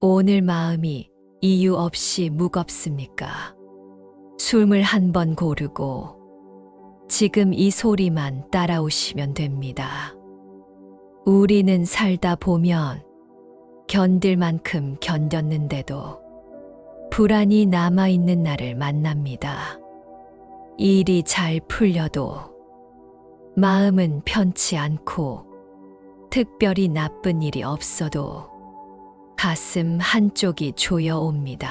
오늘 마음이 이유 없이 무겁습니까? 숨을 한 번 고르고 지금 이 소리만 따라오시면 됩니다. 우리는 살다 보면 견딜 만큼 견뎠는데도 불안이 남아있는 날을 만납니다. 일이 잘 풀려도 마음은 편치 않고 특별히 나쁜 일이 없어도 가슴 한쪽이 조여옵니다.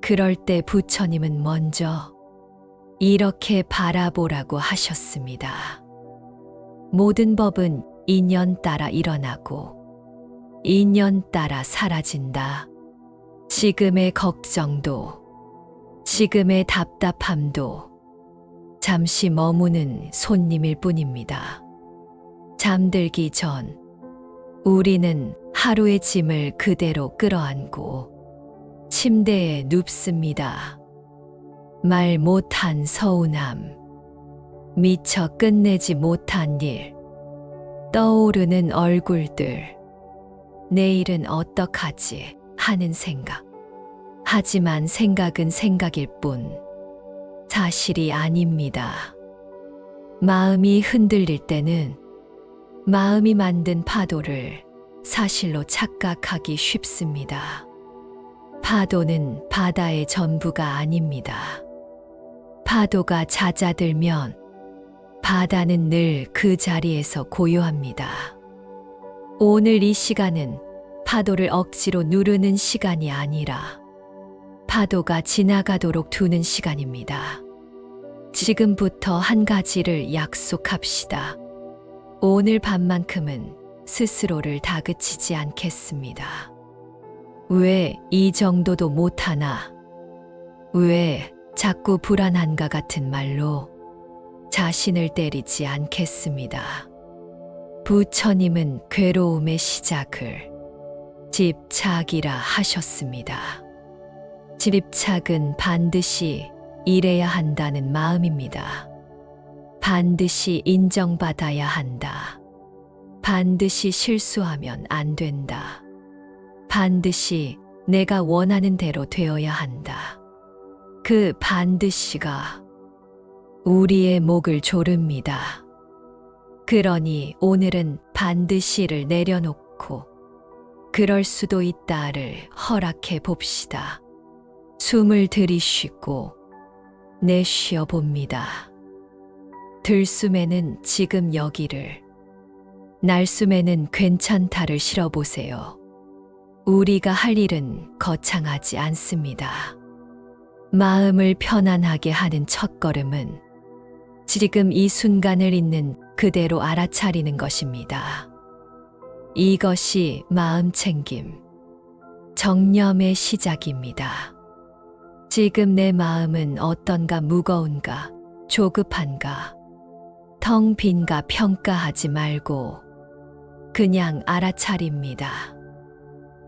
그럴 때 부처님은 먼저 이렇게 바라보라고 하셨습니다. 모든 법은 인연 따라 일어나고 인연 따라 사라진다. 지금의 걱정도 지금의 답답함도 잠시 머무는 손님일 뿐입니다. 잠들기 전 우리는 하루의 짐을 그대로 끌어안고 침대에 눕습니다. 말 못한 서운함, 미처 끝내지 못한 일, 떠오르는 얼굴들, 내일은 어떡하지 하는 생각. 하지만 생각은 생각일 뿐 사실이 아닙니다. 마음이 흔들릴 때는 마음이 만든 파도를 사실로 착각하기 쉽습니다. 파도는 바다의 전부가 아닙니다. 파도가 잦아들면 바다는 늘 그 자리에서 고요합니다. 오늘 이 시간은 파도를 억지로 누르는 시간이 아니라 파도가 지나가도록 두는 시간입니다. 지금부터 한 가지를 약속합시다. 오늘 밤만큼은 스스로를 다그치지 않겠습니다. 왜 이 정도도 못하나? 왜 자꾸 불안한가 같은 말로 자신을 때리지 않겠습니다. 부처님은 괴로움의 시작을 집착이라 하셨습니다. 집착은 반드시 이래야 한다는 마음입니다. 반드시 인정받아야 한다. 반드시 실수하면 안 된다. 반드시 내가 원하는 대로 되어야 한다. 그 반드시가 우리의 목을 조릅니다. 그러니 오늘은 반드시를 내려놓고 그럴 수도 있다를 허락해 봅시다. 숨을 들이쉬고 내쉬어 봅니다. 들숨에는 지금 여기를, 날숨에는 괜찮다를 실어보세요. 우리가 할 일은 거창하지 않습니다. 마음을 편안하게 하는 첫걸음은 지금 이 순간을 있는 그대로 알아차리는 것입니다. 이것이 마음 챙김, 정념의 시작입니다. 지금 내 마음은 어떤가 무거운가, 조급한가, 텅 빈가 평가하지 말고 그냥 알아차립니다.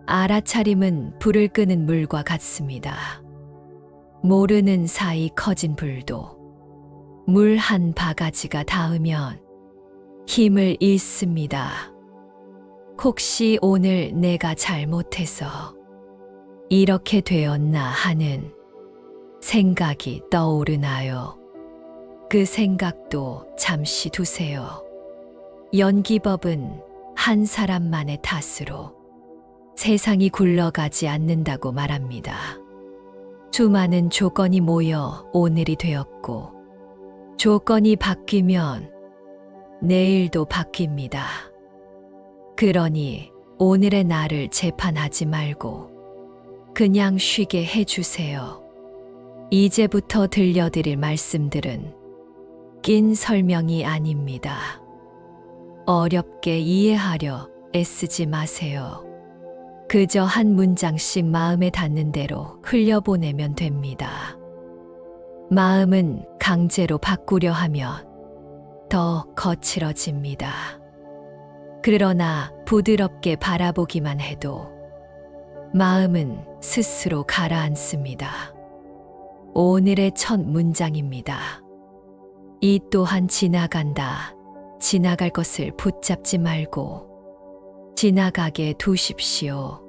알아차림은 불을 끄는 물과 같습니다. 모르는 사이 커진 불도 물 한 바가지가 닿으면 힘을 잃습니다. 혹시 오늘 내가 잘못해서 이렇게 되었나 하는 생각이 떠오르나요? 그 생각도 잠시 두세요. 연기법은 한 사람만의 탓으로 세상이 굴러가지 않는다고 말합니다. 수많은 조건이 모여 오늘이 되었고, 조건이 바뀌면 내일도 바뀝니다. 그러니 오늘의 나를 재판하지 말고 그냥 쉬게 해주세요. 이제부터 들려드릴 말씀들은 낀 설명이 아닙니다. 어렵게 이해하려 애쓰지 마세요. 그저 한 문장씩 마음에 닿는 대로 흘려보내면 됩니다. 마음은 강제로 바꾸려 하면 더 거칠어집니다. 그러나 부드럽게 바라보기만 해도 마음은 스스로 가라앉습니다. 오늘의 첫 문장입니다. 이 또한 지나간다. 지나갈 것을 붙잡지 말고 지나가게 두십시오.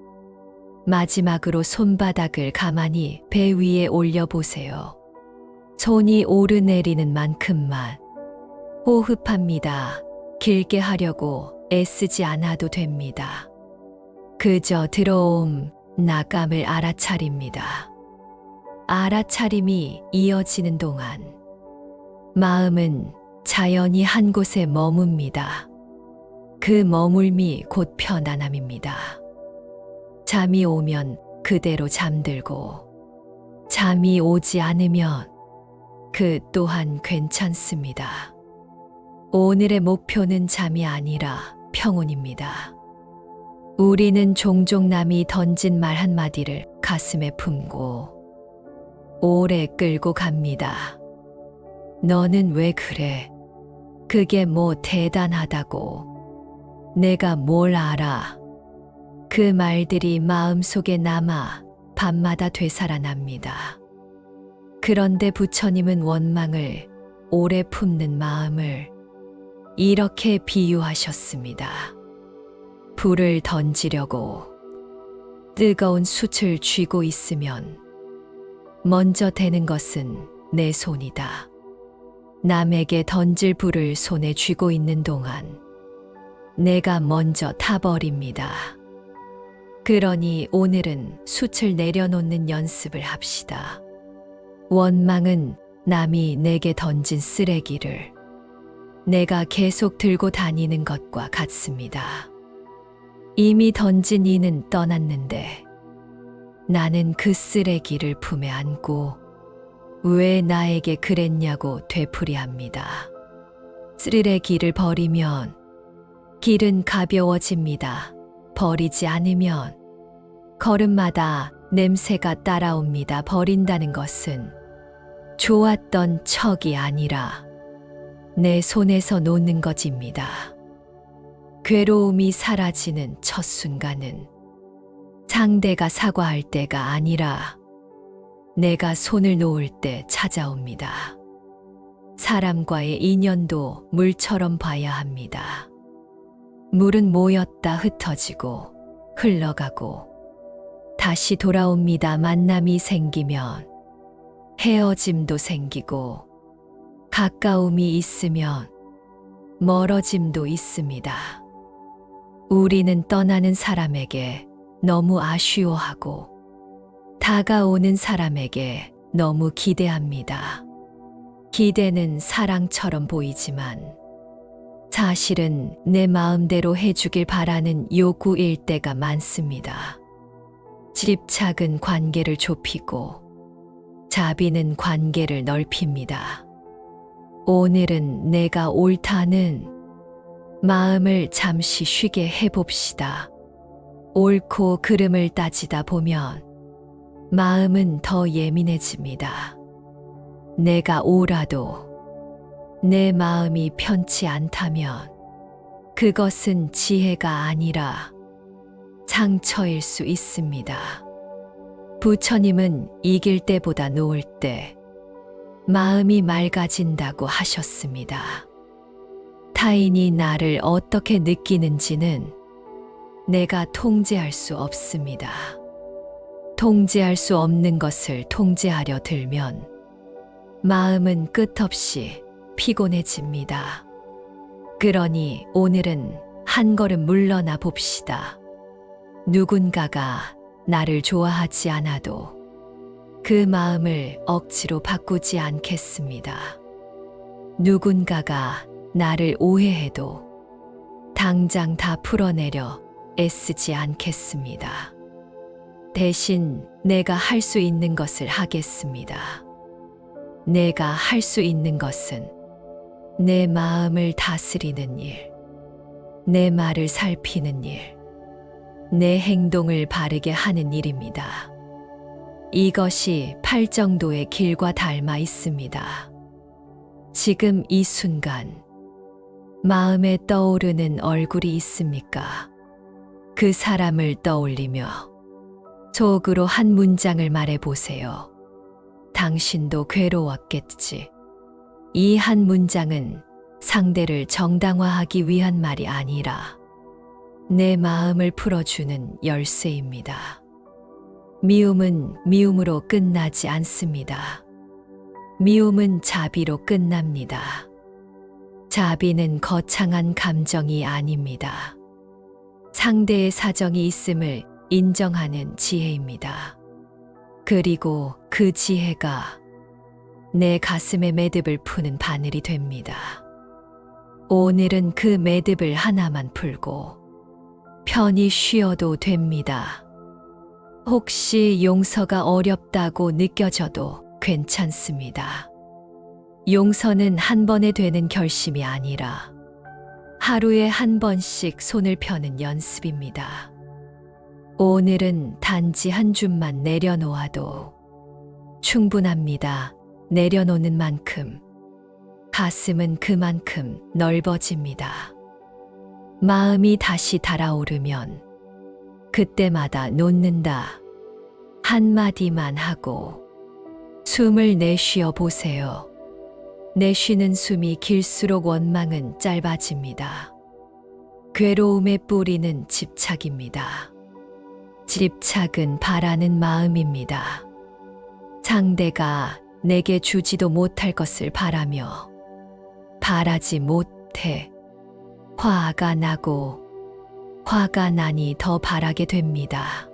마지막으로 손바닥을 가만히 배 위에 올려보세요. 손이 오르내리는 만큼만 호흡합니다. 길게 하려고 애쓰지 않아도 됩니다. 그저 들어옴, 나감을 알아차립니다. 알아차림이 이어지는 동안 마음은 자연히 한 곳에 머뭅니다. 그 머물미 곧 편안함입니다. 잠이 오면 그대로 잠들고 잠이 오지 않으면 그 또한 괜찮습니다. 오늘의 목표는 잠이 아니라 평온입니다. 우리는 종종 남이 던진 말 한마디를 가슴에 품고 오래 끌고 갑니다. 너는 왜 그래? 그게 뭐 대단하다고. 내가 뭘 알아? 그 말들이 마음속에 남아 밤마다 되살아납니다. 그런데 부처님은 원망을 오래 품는 마음을 이렇게 비유하셨습니다. 불을 던지려고 뜨거운 숯을 쥐고 있으면 먼저 되는 것은 내 손이다. 남에게 던질 불을 손에 쥐고 있는 동안 내가 먼저 타버립니다. 그러니 오늘은 숯을 내려놓는 연습을 합시다. 원망은 남이 내게 던진 쓰레기를 내가 계속 들고 다니는 것과 같습니다. 이미 던진 이는 떠났는데 나는 그 쓰레기를 품에 안고 왜 나에게 그랬냐고 되풀이합니다. 쓰레기를 버리면 길은 가벼워집니다. 버리지 않으면 걸음마다 냄새가 따라옵니다. 버린다는 것은 좋았던 척이 아니라 내 손에서 놓는 것입니다. 괴로움이 사라지는 첫 순간은 상대가 사과할 때가 아니라 내가 손을 놓을 때 찾아옵니다. 사람과의 인연도 물처럼 봐야 합니다. 물은 모였다 흩어지고 흘러가고 다시 돌아옵니다. 만남이 생기면 헤어짐도 생기고 가까움이 있으면 멀어짐도 있습니다. 우리는 떠나는 사람에게 너무 아쉬워하고 다가오는 사람에게 너무 기대합니다. 기대는 사랑처럼 보이지만 사실은 내 마음대로 해주길 바라는 요구일 때가 많습니다. 집착은 관계를 좁히고 자비는 관계를 넓힙니다. 오늘은 내가 옳다는 마음을 잠시 쉬게 해봅시다. 옳고 그름을 따지다 보면 마음은 더 예민해집니다. 내가 오라도 내 마음이 편치 않다면 그것은 지혜가 아니라 상처일 수 있습니다. 부처님은 이길 때보다 놓을 때 마음이 맑아진다고 하셨습니다. 타인이 나를 어떻게 느끼는지는 내가 통제할 수 없습니다. 통제할 수 없는 것을 통제하려 들면 마음은 끝없이 피곤해집니다. 그러니 오늘은 한 걸음 물러나 봅시다. 누군가가 나를 좋아하지 않아도 그 마음을 억지로 바꾸지 않겠습니다. 누군가가 나를 오해해도 당장 다 풀어내려 애쓰지 않겠습니다. 대신 내가 할 수 있는 것을 하겠습니다. 내가 할 수 있는 것은 내 마음을 다스리는 일, 내 말을 살피는 일, 내 행동을 바르게 하는 일입니다. 이것이 팔정도의 길과 닮아 있습니다. 지금 이 순간 마음에 떠오르는 얼굴이 있습니까? 그 사람을 떠올리며 속으로 한 문장을 말해 보세요. 당신도 괴로웠겠지. 이 한 문장은 상대를 정당화하기 위한 말이 아니라 내 마음을 풀어주는 열쇠입니다. 미움은 미움으로 끝나지 않습니다. 미움은 자비로 끝납니다. 자비는 거창한 감정이 아닙니다. 상대의 사정이 있음을 인정하는 지혜입니다. 그리고 그 지혜가 내 가슴의 매듭을 푸는 바늘이 됩니다. 오늘은 그 매듭을 하나만 풀고 편히 쉬어도 됩니다. 혹시 용서가 어렵다고 느껴져도 괜찮습니다. 용서는 한 번에 되는 결심이 아니라 하루에 한 번씩 손을 펴는 연습입니다. 오늘은 단지 한 줌만 내려놓아도 충분합니다. 내려놓는 만큼 가슴은 그만큼 넓어집니다. 마음이 다시 달아오르면 그때마다 놓는다. 한마디만 하고 숨을 내쉬어 보세요. 내쉬는 숨이 길수록 원망은 짧아집니다. 괴로움의 뿌리는 집착입니다. 집착은 바라는 마음입니다. 상대가 내게 주지도 못할 것을 바라며 바라지 못해 화가 나고 화가 나니 더 바라게 됩니다.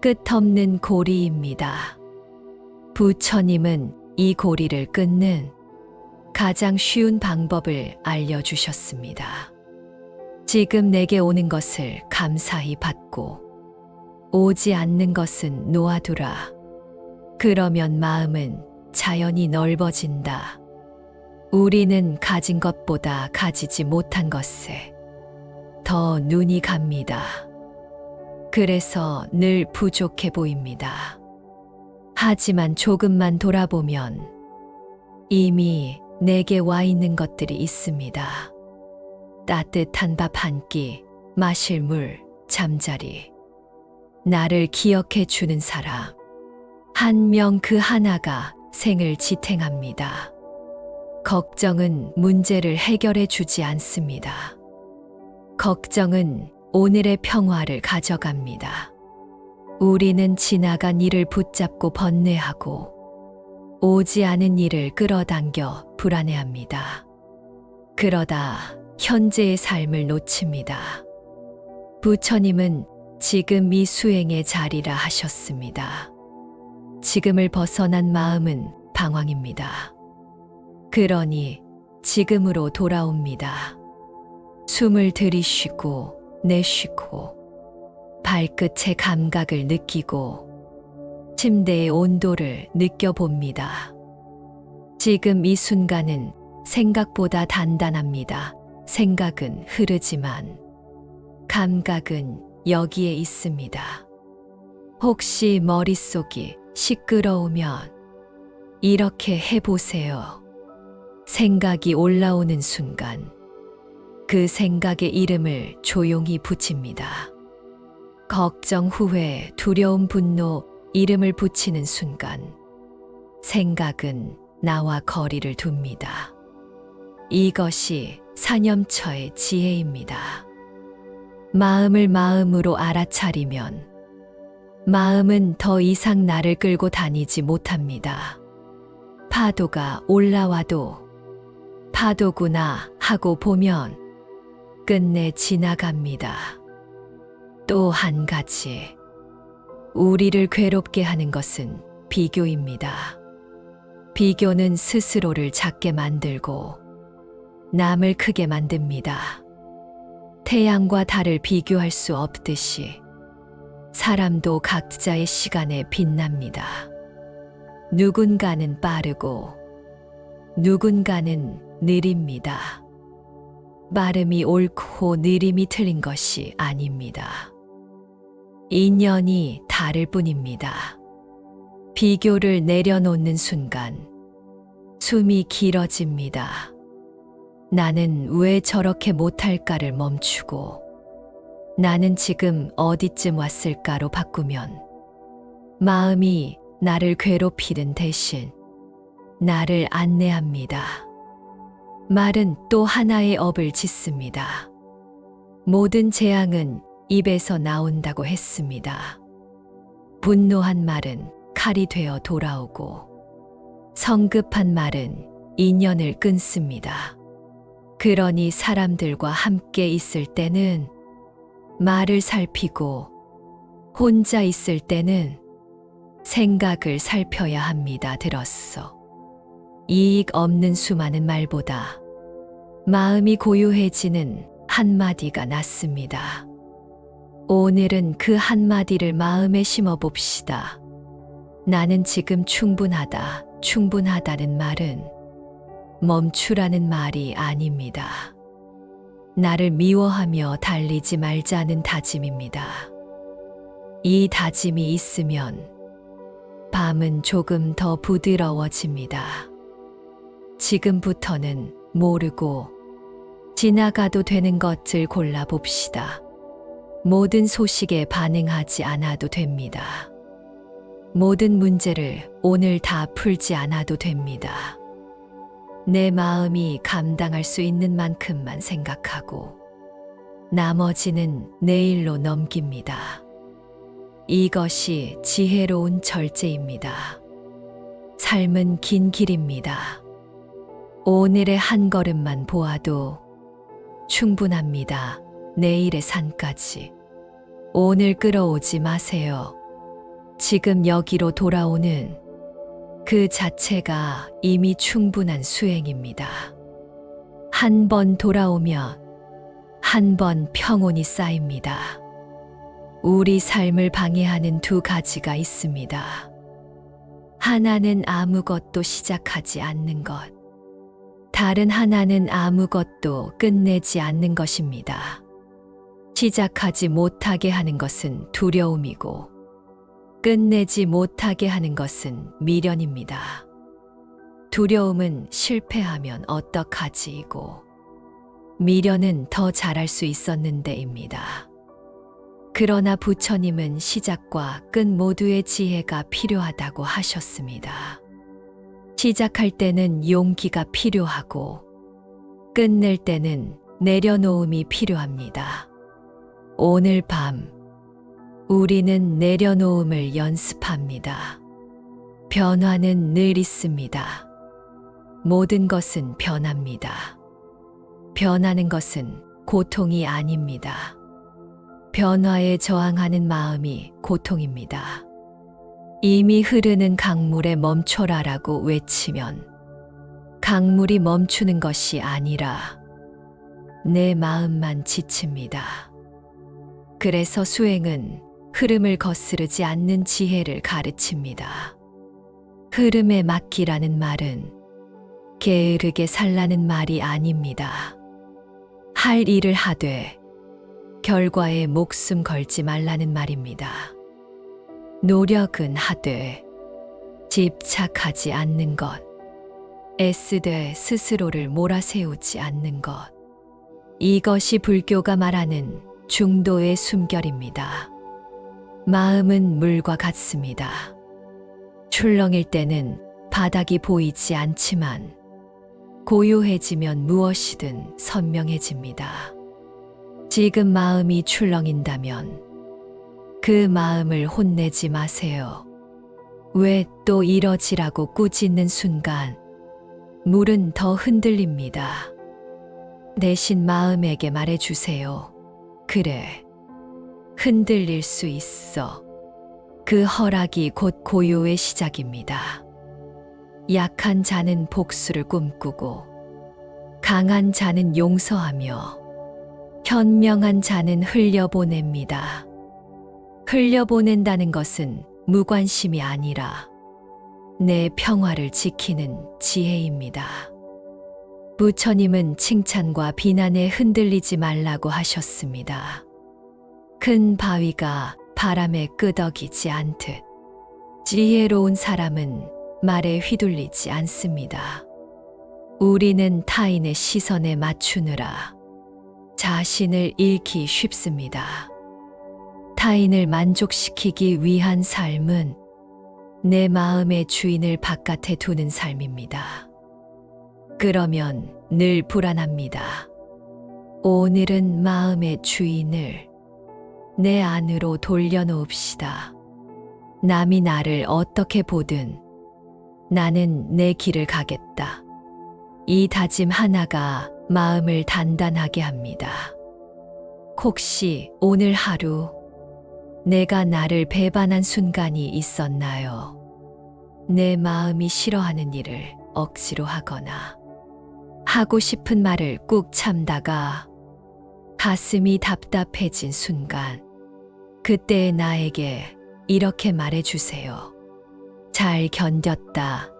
끝없는 고리입니다. 부처님은 이 고리를 끊는 가장 쉬운 방법을 알려주셨습니다. 지금 내게 오는 것을 감사히 받고 오지 않는 것은 놓아두라. 그러면 마음은 자연히 넓어진다. 우리는 가진 것보다 가지지 못한 것에 더 눈이 갑니다. 그래서 늘 부족해 보입니다. 하지만 조금만 돌아보면 이미 내게 와 있는 것들이 있습니다. 따뜻한 밥 한 끼, 마실 물, 잠자리. 나를 기억해 주는 사람. 한 명 그 하나가 생을 지탱합니다. 걱정은 문제를 해결해 주지 않습니다. 걱정은 오늘의 평화를 가져갑니다. 우리는 지나간 일을 붙잡고 번뇌하고 오지 않은 일을 끌어당겨 불안해합니다. 그러다 현재의 삶을 놓칩니다. 부처님은 지금 이 수행의 자리라 하셨습니다. 지금을 벗어난 마음은 방황입니다. 그러니 지금으로 돌아옵니다. 숨을 들이쉬고 내쉬고 발끝의 감각을 느끼고 침대의 온도를 느껴봅니다. 지금 이 순간은 생각보다 단단합니다. 생각은 흐르지만 감각은 여기에 있습니다. 혹시 머릿속이 시끄러우면 이렇게 해보세요. 생각이 올라오는 순간 그 생각의 이름을 조용히 붙입니다. 걱정, 후회, 두려움, 분노 이름을 붙이는 순간 생각은 나와 거리를 둡니다. 이것이 사념처의 지혜입니다. 마음을 마음으로 알아차리면 마음은 더 이상 나를 끌고 다니지 못합니다. 파도가 올라와도 파도구나 하고 보면 끝내 지나갑니다. 또 한 가지. 우리를 괴롭게 하는 것은 비교입니다. 비교는 스스로를 작게 만들고 남을 크게 만듭니다. 태양과 달을 비교할 수 없듯이 사람도 각자의 시간에 빛납니다. 누군가는 빠르고 누군가는 느립니다. 빠름이 옳고 느림이 틀린 것이 아닙니다. 인연이 다를 뿐입니다. 비교를 내려놓는 순간 숨이 길어집니다. 나는 왜 저렇게 못할까를 멈추고 나는 지금 어디쯤 왔을까로 바꾸면 마음이 나를 괴롭히는 대신 나를 안내합니다. 말은 또 하나의 업을 짓습니다. 모든 재앙은 입에서 나온다고 했습니다. 분노한 말은 칼이 되어 돌아오고 성급한 말은 인연을 끊습니다. 그러니 사람들과 함께 있을 때는 말을 살피고 혼자 있을 때는 생각을 살펴야 합니다. 들었어. 이익 없는 수많은 말보다 마음이 고요해지는 한마디가 낫습니다. 오늘은 그 한마디를 마음에 심어 봅시다. 나는 지금 충분하다, 충분하다는 말은 멈추라는 말이 아닙니다. 나를 미워하며 달리지 말자는 다짐입니다. 이 다짐이 있으면 밤은 조금 더 부드러워집니다. 지금부터는 모르고 지나가도 되는 것을 골라봅시다. 모든 소식에 반응하지 않아도 됩니다. 모든 문제를 오늘 다 풀지 않아도 됩니다. 내 마음이 감당할 수 있는 만큼만 생각하고 나머지는 내일로 넘깁니다. 이것이 지혜로운 절제입니다. 삶은 긴 길입니다. 오늘의 한 걸음만 보아도 충분합니다. 내일의 산까지. 오늘 끌어오지 마세요. 지금 여기로 돌아오는 그 자체가 이미 충분한 수행입니다. 한 번 돌아오면 한 번 평온이 쌓입니다. 우리 삶을 방해하는 두 가지가 있습니다. 하나는 아무것도 시작하지 않는 것. 다른 하나는 아무것도 끝내지 않는 것입니다. 시작하지 못하게 하는 것은 두려움이고, 끝내지 못하게 하는 것은 미련입니다. 두려움은 실패하면 어떡하지이고, 미련은 더 잘할 수 있었는데입니다. 그러나 부처님은 시작과 끝 모두의 지혜가 필요하다고 하셨습니다. 시작할 때는 용기가 필요하고, 끝낼 때는 내려놓음이 필요합니다. 오늘 밤, 우리는 내려놓음을 연습합니다. 변화는 늘 있습니다. 모든 것은 변합니다. 변하는 것은 고통이 아닙니다. 변화에 저항하는 마음이 고통입니다. 이미 흐르는 강물에 멈춰라라고 외치면 강물이 멈추는 것이 아니라 내 마음만 지칩니다. 그래서 수행은 흐름을 거스르지 않는 지혜를 가르칩니다. 흐름에 맡기라는 말은 게으르게 살라는 말이 아닙니다. 할 일을 하되 결과에 목숨 걸지 말라는 말입니다. 노력은 하되 집착하지 않는 것, 애쓰되 스스로를 몰아세우지 않는 것. 이것이 불교가 말하는 중도의 숨결입니다. 마음은 물과 같습니다. 출렁일 때는 바닥이 보이지 않지만 고요해지면 무엇이든 선명해집니다. 지금 마음이 출렁인다면 그 마음을 혼내지 마세요. 왜 또 이러지라고 꾸짖는 순간 물은 더 흔들립니다. 대신 마음에게 말해주세요. 그래. 흔들릴 수 있어. 그 허락이 곧 고요의 시작입니다. 약한 자는 복수를 꿈꾸고, 강한 자는 용서하며, 현명한 자는 흘려보냅니다. 흘려보낸다는 것은 무관심이 아니라 내 평화를 지키는 지혜입니다. 부처님은 칭찬과 비난에 흔들리지 말라고 하셨습니다. 큰 바위가 바람에 끄덕이지 않듯 지혜로운 사람은 말에 휘둘리지 않습니다. 우리는 타인의 시선에 맞추느라 자신을 잃기 쉽습니다. 타인을 만족시키기 위한 삶은 내 마음의 주인을 바깥에 두는 삶입니다. 그러면 늘 불안합니다. 오늘은 마음의 주인을 내 안으로 돌려놓읍시다. 남이 나를 어떻게 보든 나는 내 길을 가겠다. 이 다짐 하나가 마음을 단단하게 합니다. 혹시 오늘 하루 내가 나를 배반한 순간이 있었나요? 내 마음이 싫어하는 일을 억지로 하거나 하고 싶은 말을 꾹 참다가 가슴이 답답해진 순간 그때 나에게 이렇게 말해주세요. 잘 견뎠다.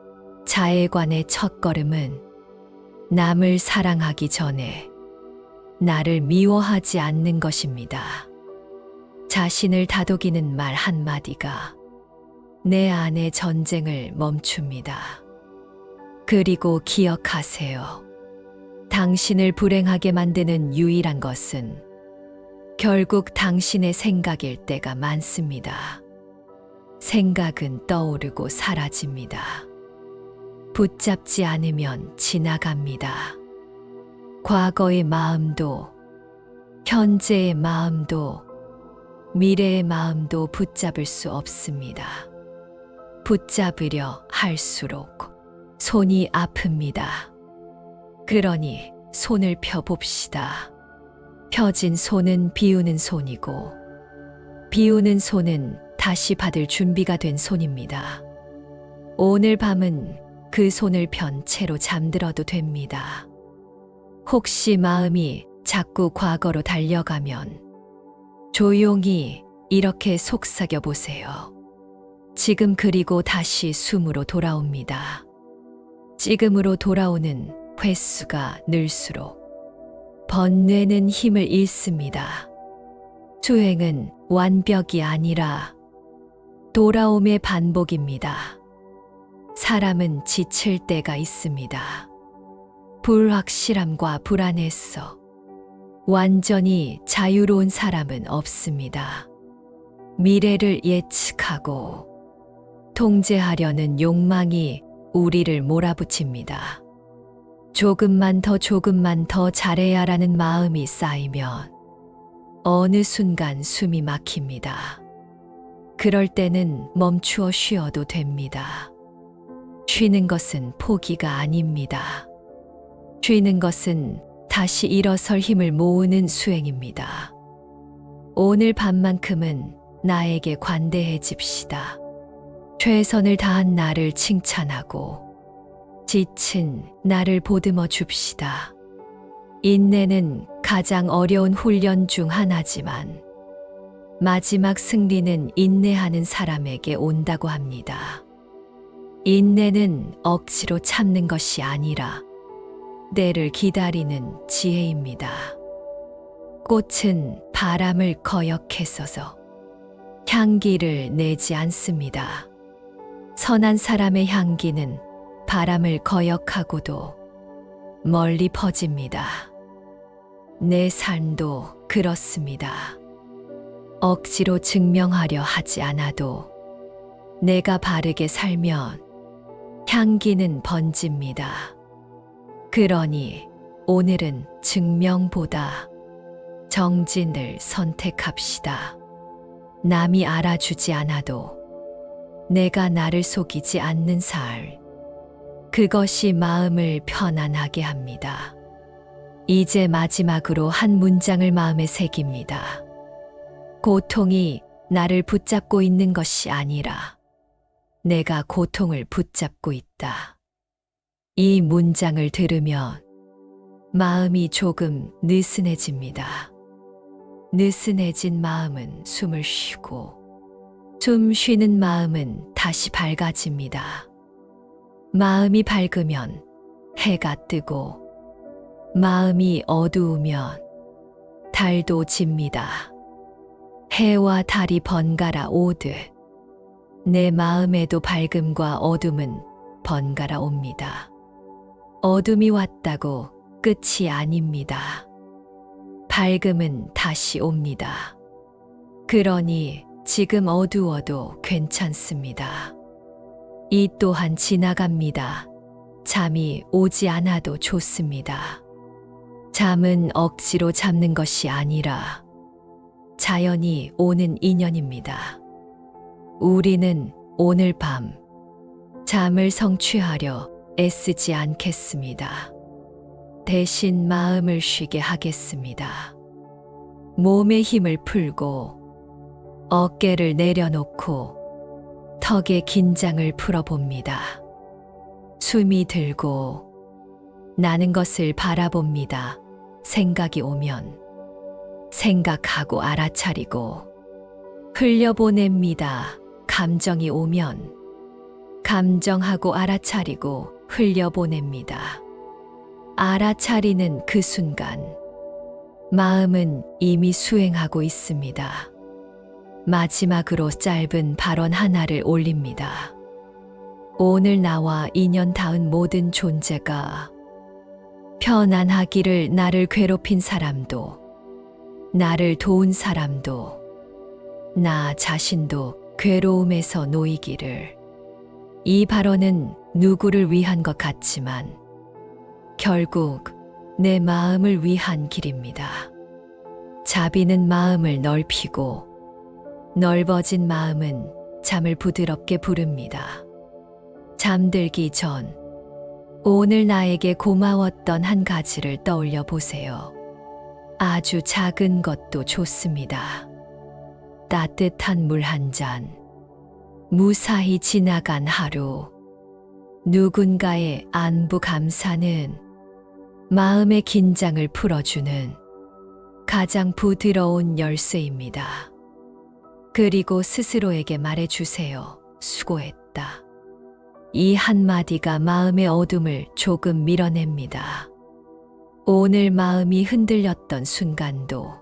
자해관의 첫 걸음은 남을 사랑하기 전에 나를 미워하지 않는 것입니다. 자신을 다독이는 말 한마디가 내 안의 전쟁을 멈춥니다. 그리고 기억하세요. 당신을 불행하게 만드는 유일한 것은 결국 당신의 생각일 때가 많습니다. 생각은 떠오르고 사라집니다. 붙잡지 않으면 지나갑니다. 과거의 마음도, 현재의 마음도, 미래의 마음도 붙잡을 수 없습니다. 붙잡으려 할수록 손이 아픕니다. 그러니 손을 펴봅시다. 펴진 손은 비우는 손이고, 비우는 손은 다시 받을 준비가 된 손입니다. 오늘 밤은 그 손을 편 채로 잠들어도 됩니다. 혹시 마음이 자꾸 과거로 달려가면 조용히 이렇게 속삭여 보세요. 지금 그리고 다시 숨으로 돌아옵니다. 지금으로 돌아오는 횟수가 늘수록 번뇌는 힘을 잃습니다. 수행은 완벽이 아니라 돌아옴의 반복입니다. 사람은 지칠 때가 있습니다. 불확실함과 불안에서 완전히 자유로운 사람은 없습니다. 미래를 예측하고 통제하려는 욕망이 우리를 몰아붙입니다. 조금만 더 조금만 더 잘해야라는 마음이 쌓이면 어느 순간 숨이 막힙니다. 그럴 때는 멈추어 쉬어도 됩니다. 쉬는 것은 포기가 아닙니다. 쉬는 것은 다시 일어설 힘을 모으는 수행입니다. 오늘 밤만큼은 나에게 관대해집시다. 최선을 다한 나를 칭찬하고 지친 나를 보듬어 줍시다. 인내는 가장 어려운 훈련 중 하나지만 마지막 승리는 인내하는 사람에게 온다고 합니다. 인내는 억지로 참는 것이 아니라 때를 기다리는 지혜입니다. 꽃은 바람을 거역했어서 향기를 내지 않습니다. 선한 사람의 향기는 바람을 거역하고도 멀리 퍼집니다. 내 삶도 그렇습니다. 억지로 증명하려 하지 않아도 내가 바르게 살면 향기는 번집니다. 그러니 오늘은 증명보다 정진을 선택합시다. 남이 알아주지 않아도 내가 나를 속이지 않는 살. 그것이 마음을 편안하게 합니다. 이제 마지막으로 한 문장을 마음에 새깁니다. 고통이 나를 붙잡고 있는 것이 아니라 내가 고통을 붙잡고 있다. 이 문장을 들으면 마음이 조금 느슨해집니다. 느슨해진 마음은 숨을 쉬고 숨 쉬는 마음은 다시 밝아집니다. 마음이 밝으면 해가 뜨고 마음이 어두우면 달도 집니다. 해와 달이 번갈아 오듯 내 마음에도 밝음과 어둠은 번갈아 옵니다. 어둠이 왔다고 끝이 아닙니다. 밝음은 다시 옵니다. 그러니 지금 어두워도 괜찮습니다. 이 또한 지나갑니다. 잠이 오지 않아도 좋습니다. 잠은 억지로 잡는 것이 아니라 자연이 오는 인연입니다. 우리는 오늘 밤 잠을 성취하려 애쓰지 않겠습니다. 대신 마음을 쉬게 하겠습니다. 몸의 힘을 풀고 어깨를 내려놓고 턱의 긴장을 풀어봅니다. 숨이 들고 나는 것을 바라봅니다. 생각이 오면 생각하고 알아차리고 흘려보냅니다. 감정이 오면 감정하고 알아차리고 흘려보냅니다. 알아차리는 그 순간 마음은 이미 수행하고 있습니다. 마지막으로 짧은 발언 하나를 올립니다. 오늘 나와 인연 닿은 모든 존재가 편안하기를 나를 괴롭힌 사람도, 나를 도운 사람도, 나 자신도 괴로움에서 놓이기를. 이 발언은 누구를 위한 것 같지만, 결국 내 마음을 위한 길입니다. 자비는 마음을 넓히고, 넓어진 마음은 잠을 부드럽게 부릅니다. 잠들기 전 오늘 나에게 고마웠던 한 가지를 떠올려 보세요. 아주 작은 것도 좋습니다. 따뜻한 물 한 잔, 무사히 지나간 하루, 누군가의 안부 감사는 마음의 긴장을 풀어주는 가장 부드러운 열쇠입니다. 그리고 스스로에게 말해주세요. 수고했다. 이 한마디가 마음의 어둠을 조금 밀어냅니다. 오늘 마음이 흔들렸던 순간도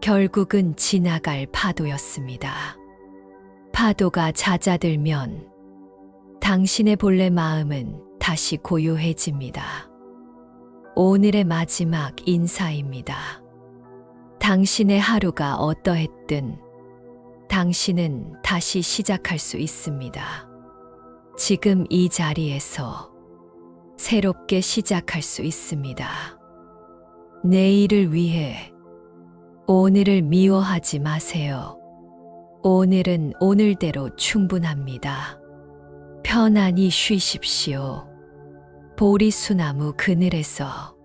결국은 지나갈 파도였습니다. 파도가 잦아들면 당신의 본래 마음은 다시 고요해집니다. 오늘의 마지막 인사입니다. 당신의 하루가 어떠했든 당신은 다시 시작할 수 있습니다. 지금 이 자리에서 새롭게 시작할 수 있습니다. 내일을 위해 오늘을 미워하지 마세요. 오늘은 오늘대로 충분합니다. 편안히 쉬십시오. 보리수나무 그늘에서